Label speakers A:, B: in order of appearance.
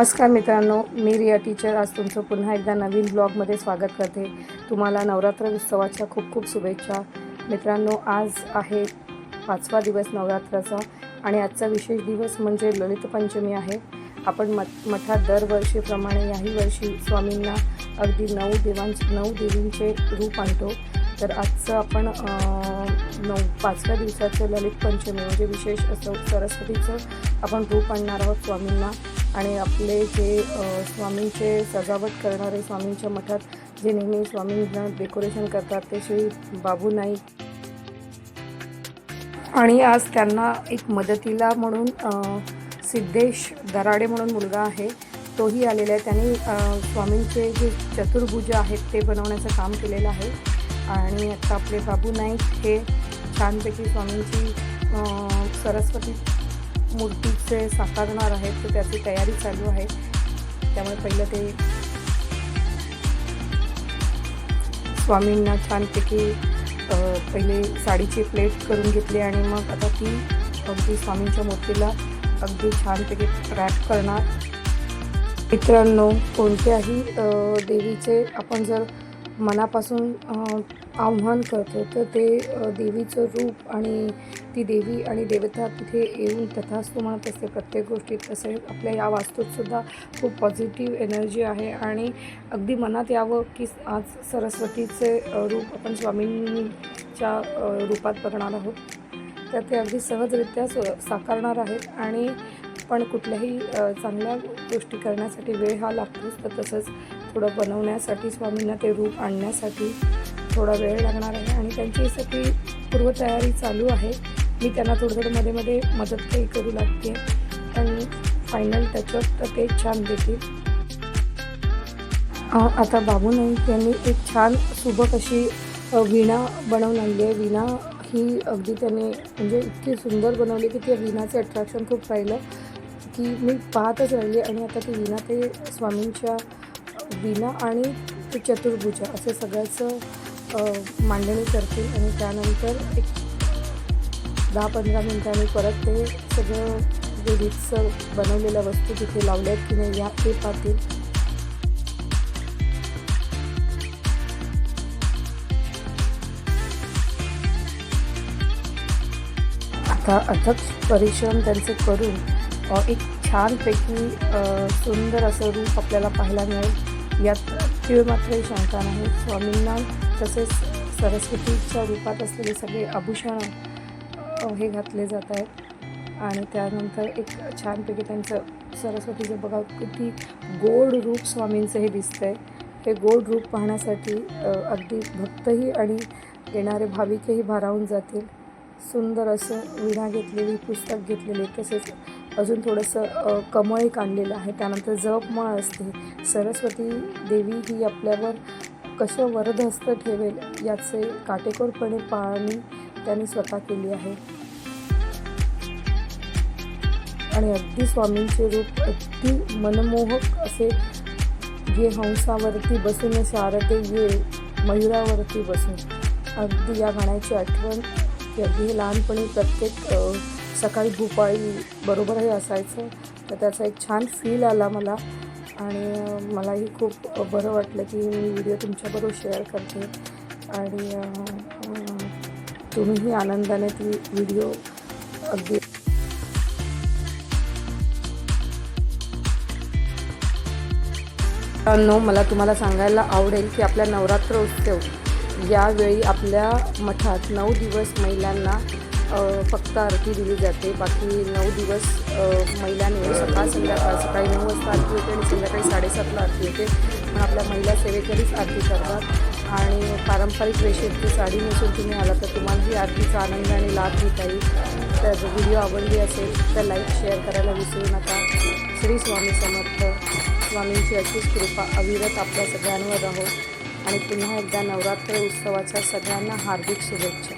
A: नमस्कार मित्रांनो मी रिया टीचर आज तुमचं पुन्हा एकदा नवीन ब्लॉगमध्ये स्वागत करते. तुम्हाला नवरात्र उत्सवाच्या खूप खूप शुभेच्छा. मित्रांनो आज आहे पाचवा दिवस नवरात्राचा आणि आजचा विशेष दिवस म्हणजे ललित पंचमी आहे. आपण मठ मठात दरवर्षीप्रमाणे याही वर्षी स्वामींना अगदी नऊ देवांचे नऊ देवींचे रूप आणतो. तर आजचं आपण नऊ पाचव्या दिवसाचं ललित पंचमी म्हणजे विशेष असं सरस्वतीचं आपण रूप आणणार आहोत स्वामींना. आणि आपले जे स्वामींचे सजावट करणारे स्वामींच्या मठात जे नेहमी स्वामींना डेकोरेशन करतात ते श्री बाबू नाईक. आणि आज त्यांना एक मदतीला म्हणून सिद्धेश दराडे म्हणून मुलगा आहे तोही आलेला आहे. त्यांनी स्वामींचे जे चतुर्भुज आहेत ते बनवण्याचं काम केलेलं आहे. आणि आता आपले बाबू नाईक हे छानपैकी स्वामींची सरस्वती मूर्तीचे साकारणार आहेत तर त्याची तयारी चालू आहे. त्यामुळे पहिलं ते स्वामींना छानपैकी पहिले साडीची प्लेट करून घेतली आणि मग आता ती अगदी स्वामींच्या मूर्तीला अगदी छानपैकी रॅप करणार. मित्रांनो कोणत्याही देवीचे आपण जर मनापासून आव्हान करतो. तर ते देवीचं रूप आणि ती देवी आणि देवता तिथे येऊन तथास्तु म्हणत असते प्रत्येक गोष्टीत. तसे आपल्या या वास्तूतसुद्धा खूप पॉझिटिव्ह एनर्जी आहे आणि अगदी मनात यावं की आज सरस्वतीचे रूप आपण स्वामींच्या रूपात बघणार आहोत. तर ते अगदी सहजरित्या स साकारणार आहेत आणि पण कुठल्याही चांगल्या गोष्टी करण्यासाठी वेळ हा लागतोच. तर तसंच थोडं बनवण्यासाठी स्वामींना ते रूप आणण्यासाठी थोडा वेळ लागणार आहे आणि त्यांची सगळी पूर्वतयारी चालू आहे. मी त्यांना थोडं थोडं मध्ये मध्ये मदत काही करू लागते. पण फायनल त्याच्यात तर ते छान देतील. आता बाबू नाईक यांनी एक छान सुबक अशी विणा वीणा बनवून आणली आहे. वीणा ही अगदी त्याने म्हणजे इतकी सुंदर बनवली की त्या विणाचं अट्रॅक्शन खूप राहिलं. की मी पाहतच राहिले आणि आता ती विणा ते स्वामींच्या वीणा आणि चतुर्भुज असं सगळ्याचं मांडणी करतील आणि त्यानंतर एक दहा पंधरा मिनिटांनी परत ते सगळं जे बनवलेल्या वस्तू तिथे लावल्या आहेत की नाही या ते पाहतील. आता अथक परिश्रम त्यांचे करून एक छानपैकी सुंदर असं रूप आपल्याला पाहायला मिळेल. यात तीळ मात्र शंका नाही स्वामींना तसेच सरस्वतीच्या रूपात असलेले सगळे आभूषणं हे घातले जात आहेत. आणि त्यानंतर एक छानपैकी त्यांचं सरस्वतीचं बघा किती गोड रूप स्वामींचं हे दिसतं आहे हे गोड रूप पाहण्यासाठी अगदी भक्तही आणि येणारे भाविकही भारावून जातील. सुंदर असं विणा घेतलेली पुस्तक घेतलेले तसेच अजून थोडंसं कमळ काढलेलं आणलेलं आहे. त्यानंतर जपमाळ असते. सरस्वती देवी ही आपल्यावर कसं वरदहस्त ठेवेल याचे काटेकोरपणे पाळणी त्यांनी स्वतः केली आहे. आणि अगदी स्वामींचे रूप अगदी मनमोहक असे ये हंसावरती बसून शारदे ये मयुरावरती बसून. अगदी या गाण्याची आठवण की अगदी हे लहानपणी प्रत्येक सकाळी भूपाळी बरोबरही असायचं. तर त्याचा एक छान फील आला मला. आणि मलाही खूप बरं वाटलं की मी व्हिडिओ तुमच्याबरोबर शेअर करते. आणि तुम्हीही आनंदाने ती व्हिडिओ अगदी नो मला तुम्हाला सांगायला आवडेल की आपला नवरात्र उत्सव यावेळी आपल्या मठात नऊ दिवस महिलांना फक्त आरती दिली जाते. बाकी नऊ दिवस महिलांनी सकाळ संध्याकाळ. सकाळी नऊ वाजता आरती होते आणि संध्याकाळी साडेसातला आरती होते. पण आपल्या महिला सेवेकरीच आरती करतात. आणि पारंपरिक वेशेतली साडी नेसून तुम्ही आला तर तुम्हाला ही आरतीचा आनंद आणि लाभ घेता येईल. तर व्हिडिओ आवडली असेल तर लाईक शेअर करायला विसरू नका. श्री स्वामी समर्थ. स्वामींची अशीच कृपा अविरत आपल्या सगळ्यांवर राहो. आणि पुन्हा एकदा नवरात्र उत्सवाच्या सगळ्यांना हार्दिक शुभेच्छा.